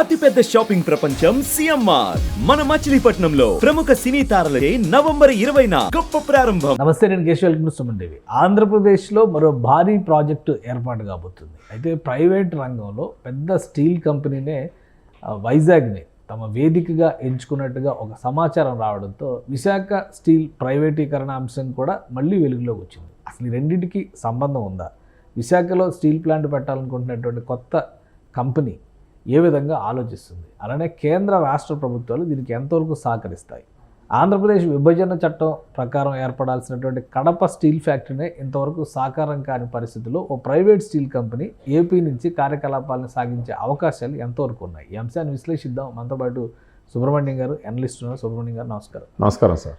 అతిపెద్ద షాపింగ్ ప్రపంచం సిఎంఆర్. మన మచిలీపట్నంలో ప్రముఖ సినీ తారలచే నవంబర్ ఇరవైన గొప్ప ప్రారంభం. నమస్తే నేను కేశవ్ సుమండేవి ఆంధ్రప్రదేశ్లో మరో భారీ ప్రాజెక్టు ఏర్పాటు కాబోతుంది. అయితే ప్రైవేట్ రంగంలో పెద్ద స్టీల్ కంపెనీనే వైజాగ్ని తమ వేదికగా ఎంచుకున్నట్టుగా ఒక సమాచారం రావడంతో విశాఖ స్టీల్ ప్రైవేటీకరణ అంశం కూడా మళ్ళీ వెలుగులోకి వచ్చింది. అసలు రెండింటికి సంబంధం ఉందా? విశాఖలో స్టీల్ ప్లాంట్ పెట్టాలనుకుంటున్నటువంటి కొత్త కంపెనీ ఏ విధంగా ఆలోచిస్తుంది? అలానే కేంద్ర రాష్ట్ర ప్రభుత్వాలు దీనికి ఎంతవరకు సహకరిస్తాయి? ఆంధ్రప్రదేశ్ విభజన చట్టం ప్రకారం ఏర్పడాల్సినటువంటి కడప స్టీల్ ఫ్యాక్టరీనే ఇంతవరకు సాకారం కాని పరిస్థితుల్లో ఓ ప్రైవేట్ స్టీల్ కంపెనీ ఏపీ నుంచి కార్యకలాపాలను సాగించే అవకాశాలు ఎంతవరకు ఉన్నాయి? ఈ అంశాన్ని విశ్లేషిద్దాం. మనతో పాటు సుబ్రహ్మణ్యం గారు అనలిస్ట్ ఉన్నారు. సుబ్రహ్మణ్యం గారు నమస్కారం. నమస్కారం సార్.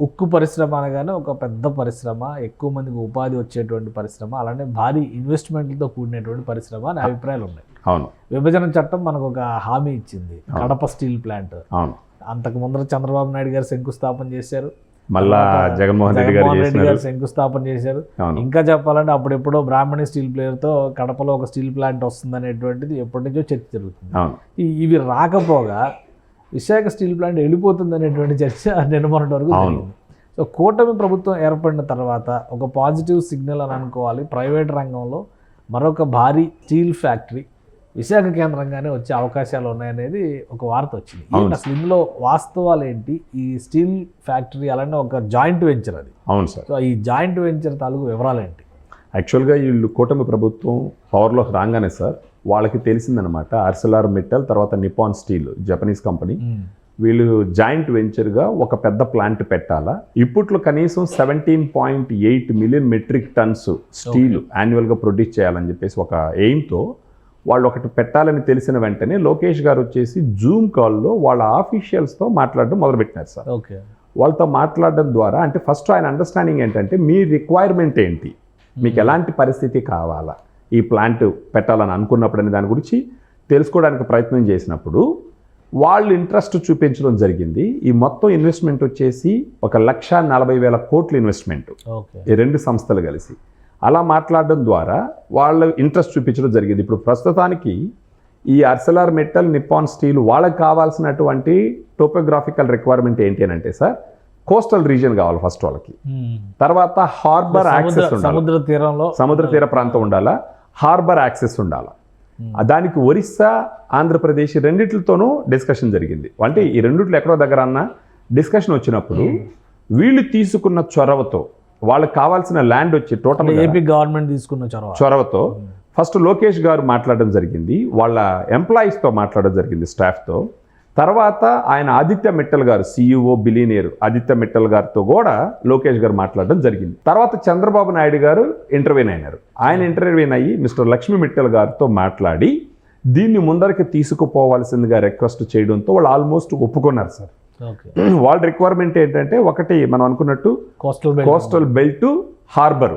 ఉక్కు పరిశ్రమ అనగానే ఒక పెద్ద పరిశ్రమ ఎక్కువ మందికి ఉపాధి వచ్చేటువంటి పరిశ్రమ అలానే భారీ ఇన్వెస్ట్మెంట్లతో కూడినటువంటి పరిశ్రమ అనే అభిప్రాయాలు ఉన్నాయి అవును. విభజన చట్టం మనకు ఒక హామీ ఇచ్చింది. Kadapa steel plant. అవును. అంతకు ముందర చంద్రబాబు నాయుడు గారు శంకుస్థాపన చేశారు. మళ్ళా జగన్మోహన్ రెడ్డి గారు రెడ్డి శంకుస్థాపన చేశారు. ఇంకా చెప్పాలంటే అప్పుడెప్పుడో బ్రాహ్మణి స్టీల్ ప్లేయర్తో కడపలో ఒక స్టీల్ ప్లాంట్ వస్తుంది అనేటువంటిది ఎప్పటి నుంచో చర్చ జరుగుతుంది. ఇవి రాకపోగా విశాఖ స్టీల్ ప్లాంట్ వెళ్ళిపోతుంది అనేటువంటి చర్చ నిన్న మొన్నటి వరకు సో కూటమి ప్రభుత్వం ఏర్పడిన తర్వాత ఒక పాజిటివ్ సిగ్నల్ అని అనుకోవాలి. ప్రైవేట్ రంగంలో మరొక భారీ స్టీల్ ఫ్యాక్టరీ విశాఖ కేంద్రంగానే వచ్చే అవకాశాలు ఉన్నాయనేది ఒక వార్త వచ్చింది. అసలు ఇందులో వాస్తవాలు ఏంటి? ఈ స్టీల్ ఫ్యాక్టరీ అలానే ఒక జాయింట్ వెంచర్ అది. అవును సార్. సో ఈ జాయింట్ వెంచర్ తాలూకు వివరాలు ఏంటి? యాక్చువల్గా వీళ్ళు కూటమి ప్రభుత్వం పవర్లోకి రాగానే సార్ వాళ్ళకి తెలిసిందనమాట ఆర్సెలార్ మెటల్ తర్వాత నిపాన్ స్టీల్ జపనీస్ కంపెనీ. వీళ్ళు జాయింట్ వెంచర్గా ఒక పెద్ద ప్లాంట్ పెట్టాలా? ఇప్పట్లో కనీసం seventeen point eight million metric tons steel యాన్యువల్గా produce చేయాలని చెప్పేసి ఒక ఎయిమ్తో వాళ్ళు ఒకటి పెట్టాలని తెలిసిన వెంటనే లోకేష్ గారు వచ్చేసి జూమ్ కాల్లో వాళ్ళ ఆఫీషియల్స్తో మాట్లాడడం మొదలుపెట్టినారు సార్. ఓకే. వాళ్ళతో మాట్లాడడం ద్వారా అంటే ఫస్ట్ ఆయన అండర్స్టాండింగ్ ఏంటంటే మీ రిక్వైర్మెంట్ ఏంటి? మీకు ఎలాంటి పరిస్థితి కావాలా? ఈ ప్లాంట్ పెట్టాలని అనుకున్నప్పుడు అనే దాని గురించి తెలుసుకోవడానికి ప్రయత్నం చేసినప్పుడు వాళ్ళు ఇంట్రెస్ట్ చూపించడం జరిగింది. ఈ మొత్తం ఇన్వెస్ట్మెంట్ వచ్చేసి ఒక లక్ష నలభై వేల కోట్ల ఇన్వెస్ట్మెంట్ ఈ రెండు సంస్థలు కలిసి. అలా మాట్లాడడం ద్వారా వాళ్ళ ఇంట్రెస్ట్ చూపించడం జరిగింది. ఇప్పుడు ప్రస్తుతానికి ఈ అర్సలార్ మెటల్ నిప్పాన్ స్టీల్ వాళ్ళకి కావాల్సినటువంటి టోపోగ్రాఫికల్ రిక్వైర్మెంట్ ఏంటి అని అంటే సార్ కోస్టల్ రీజియన్ కావాలి ఫస్ట్ వాళ్ళకి. తర్వాత హార్బర్ యాక్సెస్ సముద్ర ఉండాలి. సముద్ర తీరంలో సముద్ర తీర ప్రాంతం ఉండాలా? హార్బర్ యాక్సెస్ ఉండాలా? దానికి ఒరిస్సా ఆంధ్రప్రదేశ్ రెండిట్లతోనూ డిస్కషన్ జరిగింది. అంటే ఈ రెండిట్లో ఎక్కడో దగ్గర అన్న డిస్కషన్ వచ్చినప్పుడు వీళ్ళు తీసుకున్న చొరవతో వాళ్ళకి కావాల్సిన ల్యాండ్ వచ్చి టోటల్ ఏపీ గవర్నమెంట్ తీసుకున్న చొరవ. చొరవతో ఫస్ట్ లోకేష్ గారు మాట్లాడడం జరిగింది వాళ్ళ ఎంప్లాయీస్తో మాట్లాడడం జరిగింది స్టాఫ్తో తర్వాత ఆయన ఆదిత్య మిట్టల్ గారు సీఈఓ బిలీనియర్ ఆదిత్య మిట్టల్ గారితో కూడా లోకేష్ గారు మాట్లాడడం జరిగింది. తర్వాత చంద్రబాబు నాయుడు గారు ఇంటర్వ్యూన్ అయినారు. ఆయన ఇంటర్వ్యూన్ అయ్యి మిస్టర్ లక్ష్మీ మిట్టల్ గారితో మాట్లాడి దీన్ని ముందరికి తీసుకుపోవాల్సిందిగా రిక్వెస్ట్ చేయడంతో వాళ్ళు ఆల్మోస్ట్ ఒప్పుకున్నారు సార్. వాళ్ళ రిక్వైర్మెంట్ ఏంటంటే ఒకటి మనం అనుకున్నట్టు coastal coastal belt harbour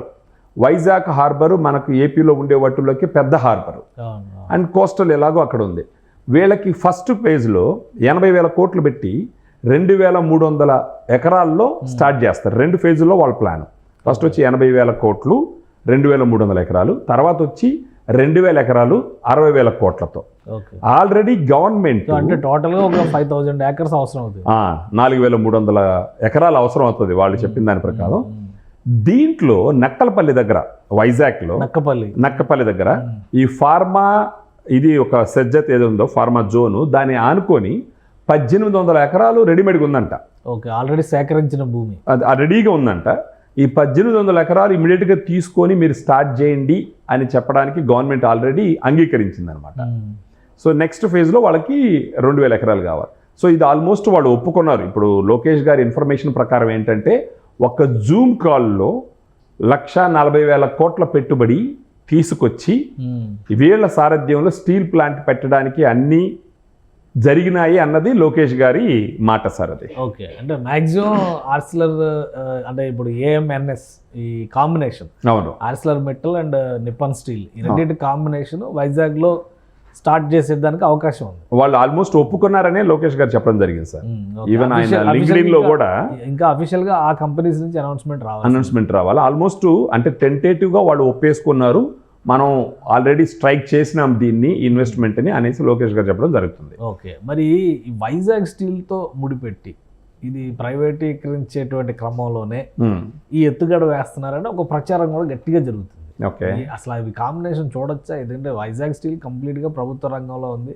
Vizag harbour మనకు ఏపీలో ఉండే వాటిలోకి పెద్ద హార్బర్ అండ్ కోస్టల్ ఎలాగో అక్కడ ఉంది. వీళ్ళకి ఫస్ట్ ఫేజ్లో ఎనభై వేల కోట్లు పెట్టి రెండు వేల మూడు వందల ఎకరాల్లో స్టార్ట్ చేస్తారు. రెండు ఫేజుల్లో వాళ్ళ ప్లాన్ ఫస్ట్ వచ్చి ఎనభై వేల కోట్లు రెండు వేల మూడు వందల ఎకరాలు. తర్వాత వచ్చి రెండు వేల ఎకరాలు అరవై వేల కోట్లతో. ఆల్రెడీ గవర్నమెంట్ అంటే టోటల్గా ఒక ఫైవ్ థౌసండ్ ఏకర్స్ అవసరం అవుతుంది. నాలుగు వేల మూడు వందల ఎకరాలు అవసరం అవుతుంది వాళ్ళు చెప్పిన దాని ప్రకారం. దీంట్లో నక్కలపల్లి దగ్గర వైజాగ్లో నక్కపల్లి. నక్కపల్లి దగ్గర ఈ ఫార్మా ఇది ఒక సజ్జత్ ఏదో ఉందో ఫార్మా జోను దాన్ని ఆనుకొని పద్దెనిమిది వందల ఎకరాలు రెడీమేడ్గా ఉందంట. ఓకే ఆల్రెడీ సేకరించిన భూమి. అది రెడీగా ఉందంట. ఈ పద్దెనిమిది వందల ఎకరాలు ఇమీడియట్గా తీసుకొని మీరు స్టార్ట్ చేయండి అని చెప్పడానికి గవర్నమెంట్ ఆల్రెడీ అంగీకరించింది అనమాట సో నెక్స్ట్ ఫేజ్లో వాళ్ళకి రెండు వేల ఎకరాలు కావాలి. సో ఇది ఆల్మోస్ట్ వాళ్ళు ఒప్పుకున్నారు. ఇప్పుడు లోకేష్ గారి ఇన్ఫర్మేషన్ ప్రకారం ఏంటంటే ఒక జూమ్ కాల్లో లక్ష నలభై వేల కోట్ల పెట్టుబడి తీసుకొచ్చి వీళ్ళ సారథ్యంలో స్టీల్ ప్లాంట్ పెట్టడానికి అన్నీ జరిగినాయి అన్నది లోకేష్ గారి మాట సార్ అది. ఓకే. అంటే మాక్సిమం ఆర్సిలర్ అంటే ఇప్పుడు ఏఎంఎన్ఎస్ ఈ కాంబినేషన్. అవును. Arcelor Mittal and Nippon steel. ఈ రెండింటి కాంబినేషన్ వైజాగ్లో స్టార్ట్ చేసేదానికి అవకాశం ఉంది. వాళ్ళు ఆల్మోస్ట్ ఒప్పుకున్నారనే లోకేష్ గారు చెప్పడం జరిగింది సార్. ఈవెన్ ఆయన లింక్డ్ఇన్లో కూడా ఇంకా అఫీషియల్గా ఆ కంపెనీస్ నుంచి అనౌన్స్మెంట్ రావాలి. అనౌన్స్మెంట్ రావాలి. ఆల్మోస్ట్ అంటే టెంటేటివ్గా వాళ్ళు ఒప్పేసుకున్నారు. మనం ఆల్రెడీ స్ట్రైక్ చేసినాం దీన్ని ఇన్వెస్ట్మెంట్ని అనేసి లోకేష్ గారు చెప్పడం జరుగుతుంది. ఓకే. మరి వైజాగ్ స్టీల్తో ముడిపెట్టి ఇది ప్రైవేటీకరించేటువంటి క్రమంలోనే ఈ ఎత్తుగడ వేస్తున్నారని ఒక ప్రచారం కూడా గట్టిగా జరుగుతుంది. ఓకే. అసలు అవి కాంబినేషన్ చూడొచ్చా? ఎందుకంటే వైజాగ్ స్టీల్ కంప్లీట్గా ప్రభుత్వ రంగంలో ఉంది.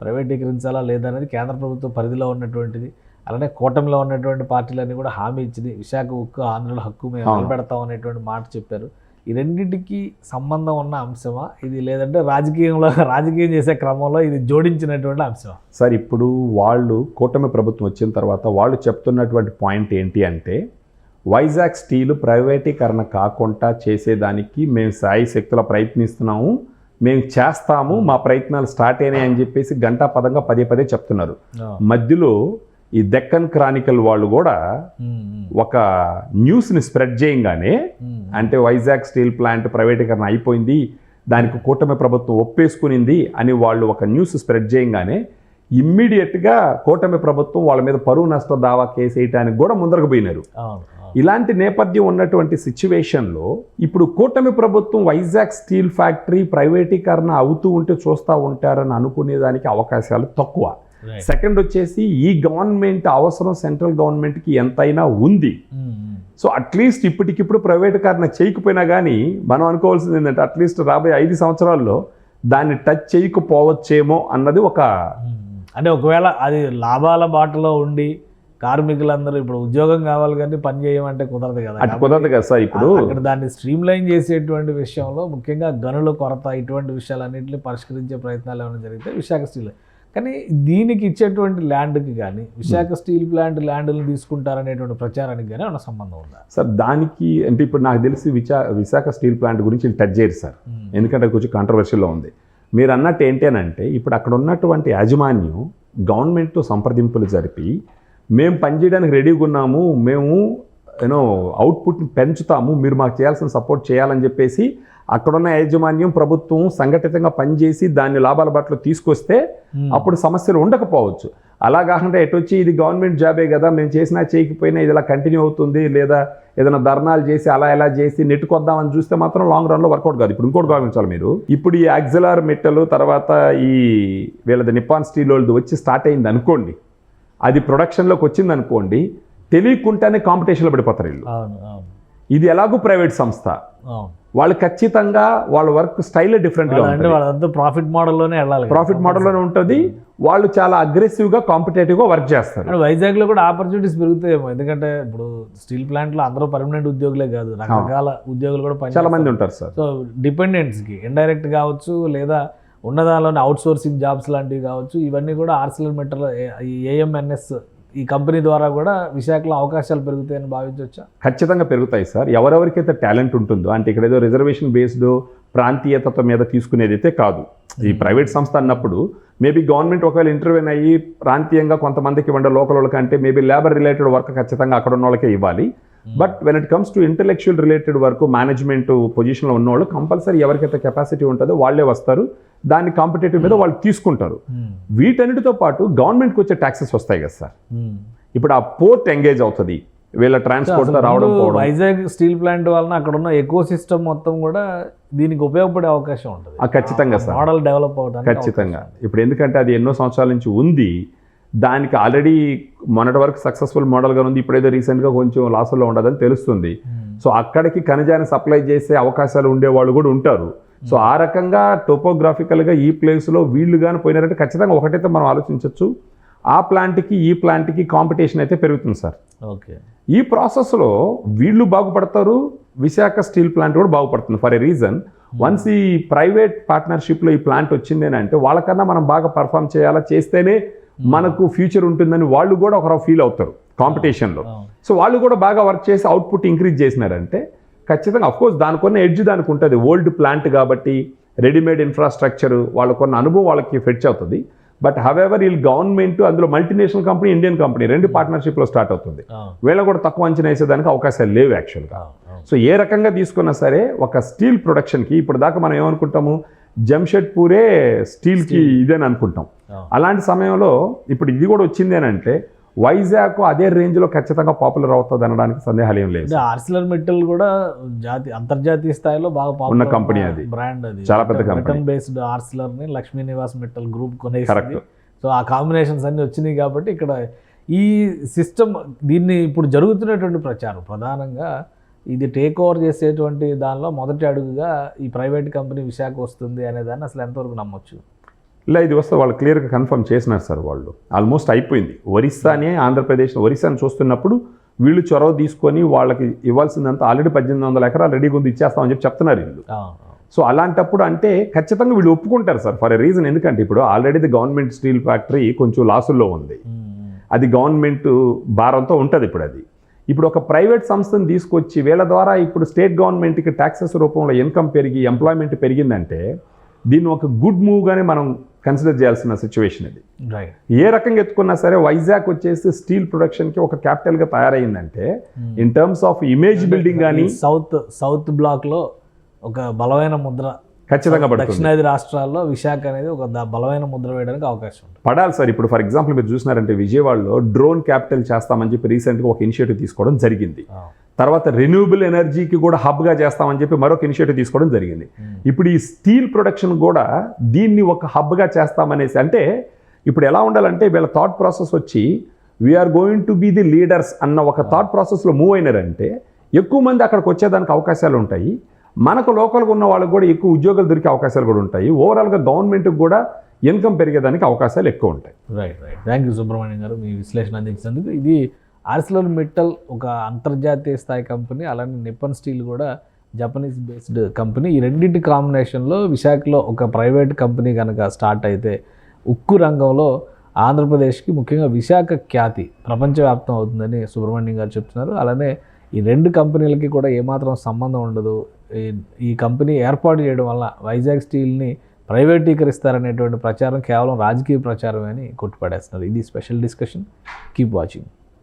ప్రైవేటీకరించాలా లేదా అనేది కేంద్ర ప్రభుత్వ పరిధిలో ఉన్నటువంటిది. అలానే కూటమిలో ఉన్నటువంటి పార్టీలన్నీ కూడా హామీ ఇచ్చింది. విశాఖ ఉక్కు ఆంధ్రుల హక్కు మేము. నిలబెడతాం అనేటువంటి మాట చెప్పారు. ఈ రెండింటికి సంబంధం ఉన్న అంశమా? ఇది లేదంటే రాజకీయంలో రాజకీయం చేసే క్రమంలో ఇది జోడించినటువంటి అంశమా? సార్ ఇప్పుడు వాళ్ళు కూటమి ప్రభుత్వం వచ్చిన తర్వాత వాళ్ళు చెప్తున్నటువంటి పాయింట్ ఏంటి అంటే వైజాగ్ స్టీల్ ప్రైవేటీకరణ కాకుండా చేసేదానికి మేము సాయి శక్తుల ప్రయత్నిస్తున్నాము. మేము చేస్తాము మా ప్రయత్నాలు స్టార్ట్ అయినాయి అని చెప్పేసి గంటా పదంగా పదే పదే చెప్తున్నారు. మధ్యలో ఈ దెక్కన్ క్రానికల్ వాళ్ళు కూడా ఒక న్యూస్ని స్ప్రెడ్ చేయంగానే అంటే వైజాగ్ స్టీల్ ప్లాంట్ ప్రైవేటీకరణ అయిపోయింది దానికి కూటమి ప్రభుత్వం ఒప్పేసుకునింది అని వాళ్ళు ఒక న్యూస్ స్ప్రెడ్ చేయంగానే ఇమ్మీడియట్గా కూటమి ప్రభుత్వం వాళ్ళ మీద పరువు నష్ట దావా కేసు వేయటానికి కూడా ముందరకు పోయినారు. ఇలాంటి నేపథ్యం ఉన్నటువంటి సిచ్యువేషన్లో ఇప్పుడు కూటమి ప్రభుత్వం వైజాగ్ స్టీల్ ఫ్యాక్టరీ ప్రైవేటీకరణ అవుతూ ఉంటే చూస్తూ ఉంటారని అనుకునేదానికి అవకాశాలు తక్కువ. సెకండ్ వచ్చేసి ఈ గవర్నమెంట్ అవసరం సెంట్రల్ గవర్నమెంట్కి ఎంతైనా ఉంది ఉమ్. సో అట్లీస్ట్ ఇప్పటికిప్పుడు ప్రైవేటీకరణ చేయకపోయినా కానీ మనం అనుకోవాల్సింది ఏంటంటే అట్లీస్ట్ రాబోయే ఐదు సంవత్సరాల్లో దాన్ని టచ్ చేయకపోవచ్చేమో అన్నది ఒక ఉమ్. అంటే ఒకవేళ అది లాభాల బాటలో ఉండి కార్మికులందరూ ఇప్పుడు ఉద్యోగం కావాలి కానీ పని చేయమంటే కుదరదు కదా. అటు కుదరదు కదా సార్ ఇప్పుడు. అక్కడ దాన్ని స్ట్రీమ్ లైన్ చేసేటువంటి విషయంలో ముఖ్యంగా గనుల కొరత ఇటువంటి విషయాలన్నింటినీ పరిష్కరించే ప్రయత్నాలు ఏమైనా జరిగితే విశాఖ స్టీల్. కానీ దీనికి ఇచ్చేటువంటి ల్యాండ్కి కానీ విశాఖ స్టీల్ ప్లాంట్ ల్యాండ్లు తీసుకుంటారనేటువంటి ప్రచారానికి కానీ ఏమైనా సంబంధం ఉందా? సార్ దానికి అంటే ఇప్పుడు నాకు తెలిసి విశా విశాఖ స్టీల్ ప్లాంట్ గురించి టచ్ చేయరు సార్. ఎందుకంటే అది కొంచెం కాంట్రవర్షియల్లో ఉంది. మీరు అన్నట్టు ఏంటి అని అంటే ఇప్పుడు అక్కడ ఉన్నటువంటి యాజమాన్యం గవర్నమెంట్తో సంప్రదింపులు జరిపి మేము పనిచేయడానికి రెడీగా ఉన్నాము మేము యూనో అవుట్పుట్ని పెంచుతాము మీరు మాకు చేయాల్సిన సపోర్ట్ చేయాలని చెప్పేసి అక్కడున్న యాజమాన్యం ప్రభుత్వం సంఘటితంగా పనిచేసి దాన్ని లాభాల బాటలో తీసుకొస్తే. అప్పుడు సమస్యలు ఉండకపోవచ్చు అలా కాకుండా ఎటు వచ్చి ఇది గవర్నమెంట్ జాబే కదా మేము చేసినా చేయకపోయినా ఇది ఇలా కంటిన్యూ అవుతుంది లేదా ఏదైనా ధర్నాలు చేసి అలా ఎలా చేసి నెట్టుకొద్దామని చూస్తే మాత్రం లాంగ్ రన్లో వర్కౌట్ కాదు. ఇప్పుడు ఇంకోటి గమనించాలి మీరు. ఇప్పుడు ఈ యాక్సిలార్ మెట్టలు తర్వాత ఈ వీళ్ళది నిప్పాన్ స్టీల్ వాళ్ళది వచ్చి స్టార్ట్ అయింది అనుకోండి. అది ప్రొడక్షన్లోకి వచ్చింది అనుకోండి తెలియకుండానే కాంపిటీషన్లో పడిపోతారు వీళ్ళు. ఇది ఎలాగూ ప్రైవేట్ సంస్థ. వాళ్ళు ఖచ్చితంగా వాళ్ళ వర్క్ స్టైలే డిఫరెంట్గా అంటే ఉంటుంది. వాళ్ళంతా ప్రాఫిట్ మోడల్లోనే వెళ్ళాలి. ప్రాఫిట్ మోడల్లోనే ఉంటుంది. వాళ్ళు చాలా అగ్రెసివ్గా కాంపిటేటివ్గా వర్క్ చేస్తారు. వైజాగ్లో కూడా ఆపర్చునిటీస్ పెరుగుతాయేమో. ఎందుకంటే ఇప్పుడు స్టీల్ ప్లాంట్లో అందరూ పర్మనెంట్ ఉద్యోగులే కాదు. రకరకాల ఉద్యోగులు కూడా చాలా మంది ఉంటారు సార్. సో డిపెండెంట్స్కి ఇండైరెక్ట్ కావచ్చు లేదా ఉన్నదానిలోని అవుట్ సోర్సింగ్ జాబ్స్ లాంటివి కావచ్చు. ఇవన్నీ కూడా ఆర్సిలర్ మెటల్ ఈ ఏఎంఎన్ఎస్ ఈ కంపెనీ ద్వారా కూడా విశాఖలో అవకాశాలు పెరుగుతాయని భావించవచ్చా ఖచ్చితంగా పెరుగుతాయి సార్. ఎవరెవరికైతే టాలెంట్ ఉంటుందో అంటే ఇక్కడ ఏదో రిజర్వేషన్ బేస్డ్ ప్రాంతీయత మీద తీసుకునేది అయితే కాదు. ఈ ప్రైవేట్ సంస్థ అన్నప్పుడు మేబీ గవర్నమెంట్ ఒకవేళ ఇంటర్వ్యూన్ అయ్యి ప్రాంతీయంగా కొంతమందికి ఇవ్వండి లోకల్ వాళ్ళకి అంటే మేబీ లేబర్ రిలేటెడ్ వర్క్ ఖచ్చితంగా అక్కడ ఉన్న వాళ్ళకే ఇవ్వాలి. But when it comes to intellectual related work management పొజిషన్లో ఉన్నవాళ్ళు కంపల్సరీ ఎవరికైతే కెపాసిటీ ఉంటుందో వాళ్ళే వస్తారు. దాన్ని కాంపిటేటివ్ మీద వాళ్ళు తీసుకుంటారు. వీటన్నిటితో పాటు గవర్నమెంట్కి వచ్చే ట్యాక్సెస్ వస్తాయి కదా సార్. ఇప్పుడు ఆ పోర్ట్ ఎంగేజ్ అవుతుంది. వీళ్ళ ట్రాన్స్పోర్ట్ రావడం వైజాగ్ స్టీల్ ప్లాంట్ వలన అక్కడ ఉన్న ఎకో సిస్టమ్ మొత్తం కూడా దీనికి ఉపయోగపడే అవకాశం ఉంటుంది. ఖచ్చితంగా సార్. మోడల్ డెవలప్ అవడానికి ఖచ్చితంగా. ఇప్పుడు ఎందుకంటే అది ఎన్నో సంవత్సరాల నుంచి ఉంది. దానికి ఆల్రెడీ మొన్నటి వరకు సక్సెస్ఫుల్ మోడల్గా ఉంది. ఇప్పుడేదో రీసెంట్గా కొంచెం లాసుల్లో ఉండదని తెలుస్తుంది. సో అక్కడికి ఖనిజాన్ని సప్లై చేసే అవకాశాలు ఉండేవాళ్ళు కూడా ఉంటారు. సో ఆ రకంగా టోపోగ్రాఫికల్గా ఈ ప్లేస్లో వీళ్ళు కానీ పోయినారంటే ఖచ్చితంగా ఒకటైతే మనం ఆలోచించవచ్చు ఆ ప్లాంట్కి ఈ ప్లాంట్కి కాంపిటీషన్ అయితే పెరుగుతుంది సార్. ఓకే. ఈ ప్రాసెస్లో వీళ్ళు బాగుపడతారు విశాఖ స్టీల్ ప్లాంట్ కూడా బాగుపడుతుంది ఫర్ ఎ రీజన్. వన్స్ ఈ ప్రైవేట్ పార్ట్నర్షిప్లో ఈ ప్లాంట్ వచ్చింది అని అంటే వాళ్ళకన్నా మనం బాగా పర్ఫామ్ చేయాలా? చేస్తేనే మనకు ఫ్యూచర్ ఉంటుందని వాళ్ళు కూడా ఒక ఫీల్ అవుతారు కాంపిటీషన్లో సో వాళ్ళు కూడా బాగా వర్క్ చేసి అవుట్పుట్ ఇంక్రీజ్ చేసినారంటే ఖచ్చితంగా అఫ్కోర్స్ దానికొన్న ఎడ్జ్ దానికి ఉంటుంది. ఓల్డ్ ప్లాంట్ కాబట్టి రెడీమేడ్ ఇన్ఫ్రాస్ట్రక్చర్ వాళ్ళకున్న అనుభవం వాళ్ళకి ఫెచ్ అవుతుంది. బట్ హవెవర్ వీళ్ళు గవర్నమెంట్ అందులో మల్టీనేషనల్ కంపెనీ ఇండియన్ కంపెనీ రెండు పార్ట్నర్షిప్లో స్టార్ట్ అవుతుంది. వీళ్ళ కూడా తక్కువ అంచనా వేసేదానికి అవకాశాలు లేవు యాక్చువల్గా సో ఏ రకంగా తీసుకున్నా సరే ఒక స్టీల్ ప్రొడక్షన్కి ఇప్పుడు దాకా మనం ఏమనుకుంటాము? జంషెడ్పూరే స్టీల్కి ఇదేని అనుకుంటాం అలాంటి సమయంలో ఇప్పుడు ఇది కూడా వచ్చింది అంటే వైజాగ్ అదే రేంజ్లో ఖచ్చితంగా పాపులర్ అవుతుంది అనడానికి సందేహాలు ఏం లేదు ఆర్సిలర్ మెటల్ కూడా జాతి అంతర్జాతీయ స్థాయిలో బాగా ఉన్న company అది. బ్రాండ్ అది చాలా పెద్ద. బ్రిటన్ బేస్డ్ ఆర్సిలర్ని లక్ష్మీ నివాస్ మెటల్ గ్రూప్ కొనేసింది. సో ఆ కాంబినేషన్స్ అన్ని వచ్చినాయి కాబట్టి ఇక్కడ ఈ సిస్టమ్ దీన్ని ఇప్పుడు జరుగుతున్నటువంటి ప్రచారం ప్రధానంగా ఇది టేక్ ఓవర్ చేసేటువంటి దానిలో మొదటి అడుగుగా ఈ ప్రైవేట్ కంపెనీ విశాఖ వస్తుంది అనే దాన్ని అసలు ఎంతవరకు నమ్మొచ్చు ఇలా ఇది వస్తే వాళ్ళు క్లియర్గా కన్ఫర్మ్ చేసినారు సార్ వాళ్ళు. ఆల్మోస్ట్ అయిపోయింది. ఒరిస్సానే ఆంధ్రప్రదేశ్ ఒరిస్సాని చూస్తున్నప్పుడు వీళ్ళు చొరవ తీసుకొని వాళ్ళకి ఇవ్వాల్సిందంతా ఆల్రెడీ పద్దెనిమిది వందల ఎకరాలు రెడీగా ఉంది ఇచ్చేస్తామని చెప్పి చెప్తున్నారు వీళ్ళు. సో అలాంటప్పుడు అంటే ఖచ్చితంగా వీళ్ళు ఒప్పుకుంటారు సార్. ఫర్ ఎ రీజన్ ఎందుకంటే ఇప్పుడు already the government steel factory కొంచెం లాసుల్లో ఉంది. అది గవర్నమెంట్ భారంతో ఉంటుంది ఇప్పుడు అది. ఇప్పుడు ఒక ప్రైవేట్ సంస్థను తీసుకొచ్చి వీళ్ళ ద్వారా ఇప్పుడు స్టేట్ గవర్నమెంట్కి ట్యాక్సెస్ రూపంలో ఇన్కమ్ పెరిగి ఎంప్లాయ్మెంట్ పెరిగిందంటే దీన్ని ఒక గుడ్ మూవ్గానే మనం కన్సిడర్ చేయాల్సిన సిచ్యువేషన్ ఇది. ఏ రకంగా ఎత్తుకున్నా సరే వైజాగ్ వచ్చేసి స్టీల్ ప్రొడక్షన్కి ఒక క్యాపిటల్గా తయారైందంటే in terms of image building కానీ సౌత్ సౌత్ బ్లాక్లో ఒక బలమైన ముద్ర ఖచ్చితంగా పడుతుంది. దక్షిణాది రాష్ట్రాల్లో విశాఖ అనేది ఒక బలమైన ముద్ర వేయడానికి అవకాశం ఉంటుంది. పడాలి సార్. ఇప్పుడు ఫర్ ఎగ్జాంపుల్ మీరు చూసినారంటే విజయవాడలో డ్రోన్ క్యాపిటల్ చేస్తామని చెప్పి రీసెంట్గా ఒక ఇనిషియేటివ్ తీసుకోవడం జరిగింది. తర్వాత రెన్యూబుల్ ఎనర్జీకి కూడా హబ్గా చేస్తామని చెప్పి మరొక ఇనిషియేటివ్ తీసుకోవడం జరిగింది. ఇప్పుడు ఈ స్టీల్ ప్రొడక్షన్ కూడా దీన్ని ఒక హబ్గా చేస్తామనేసి అంటే ఇప్పుడు ఎలా ఉండాలంటే వీళ్ళ థాట్ ప్రాసెస్ వచ్చి we are going to be the leaders అన్న ఒక థాట్ ప్రాసెస్లో మూవ్ అయినారంటే ఎక్కువ మంది అక్కడికి వచ్చేదానికి అవకాశాలు ఉంటాయి. మనకు లోకల్గా ఉన్న వాళ్ళకి కూడా ఎక్కువ ఉద్యోగాలు దొరికే అవకాశాలు కూడా ఉంటాయి. ఓవరాల్గా గవర్నమెంట్కి కూడా ఇన్కమ్ పెరిగేదానికి అవకాశాలు ఎక్కువ ఉంటాయి. Right right thank you Subrahmanyam garu. మీ విశ్లేషణ అందించినందుకు ఇది ఆర్సిలర్ మిట్టల్ ఒక అంతర్జాతీయ స్థాయి కంపెనీ అలానే నిప్పన్ స్టీల్ కూడా జపనీస్ బేస్డ్ కంపెనీ. ఈ రెండింటి కాంబినేషన్లో విశాఖలో ఒక ప్రైవేట్ కంపెనీ కనుక స్టార్ట్ అయితే ఉక్కు రంగంలో ఆంధ్రప్రదేశ్కి ముఖ్యంగా విశాఖ ఖ్యాతి ప్రపంచవ్యాప్తం అవుతుందని సుబ్రహ్మణ్యం గారు చెప్తున్నారు. అలానే ఈ రెండు కంపెనీలకి కూడా ఏమాత్రం సంబంధం ఉండదు. ఈ- ఈ కంపెనీ ఏర్పాటు చేయడం వల్ల వైజాగ్ స్టీల్ని ప్రైవేటీకరిస్తారనేటువంటి ప్రచారం కేవలం రాజకీయ ప్రచారమే అని కొట్టుపడేస్తున్నారు. ఇది special discussion keep watching